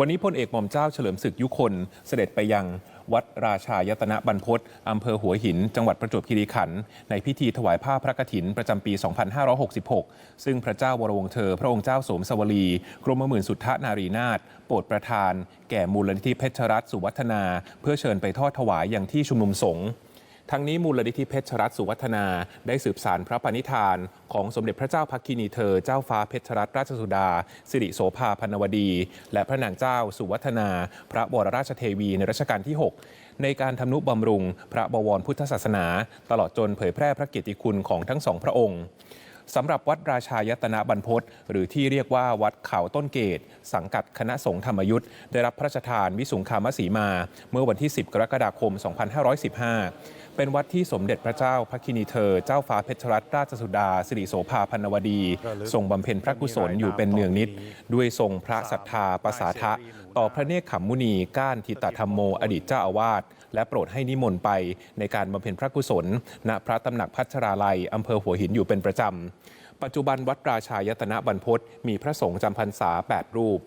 วันนี้พลเอกหม่อมเจ้าเฉลิมศึกยุคนเสด็จไปยังวัดราชายตนะบรรพตอำเภอหัวหิน จังหวัดประจวบคีรีขันธ์ในพิธีถวายผ้าพระกฐิน ประจำปี 2566 ซึ่งพระเจ้าวรวงเธอ พระองค์เจ้าสมสวลี กรมหมื่นสุทธนารีนาถโปรดประทาน แก่มูลนิธิเพชรรัตน์สุวัฒนา เพื่อเชิญไปทอดถวายอย่างที่ชุมนุมสงฆ์ ทั้งนี้มูลนิธิเพชรรัตน์สุวัฒนา ได้สืบสารพระปณิธาน ของสมเด็จพระเจ้าพักคินีเธอ เจ้าฟ้าเพชรรัตนราชสุดา สิริโสภาพนวดี และพระนางเจ้าสุวัฒนา พระบรราชเทวีในรัชกาลที่ 6 ในการทำนุบำรุง พระบวรพุทธศาสนา ตลอดจนเผยแพร่พระเกียรติคุณของทั้งสองพระองค์สำหรับวัดราชายตนะบรรพตหรือที่เรียกว่าวัดเขาต้นเกต สังกัดคณะสงฆ์ธรรมยุทธ์ได้รับพระราชทานวิสุงคามสีมา เมื่อวันที่ 10 กรกฎาคม 2515 เป็นวัดที่สมเด็จพระเจ้าพระคินีเธอ เจ้าฟ้าเพชรรัตนราชสุดา สิริโสภาพันวดีทรงบำเพ็ญพระกุศลอยู่เป็นเนืองนิด ด้วยทรงพระศรัทธาประสาทะ ต่อพระเนคขมมุนีก้านทิตธรรมโมอดีตเจ้าอาวาสและโปรดให้นิมนต์ไปในการบำเพ็ญพระกุศล ณพระตำหนักพัชราลัยอำเภอหัวหินอยู่เป็นประจำปัจจุบันวัดราชายตนะบรรพตมีพระสงฆ์จำพรรษา 8 รูป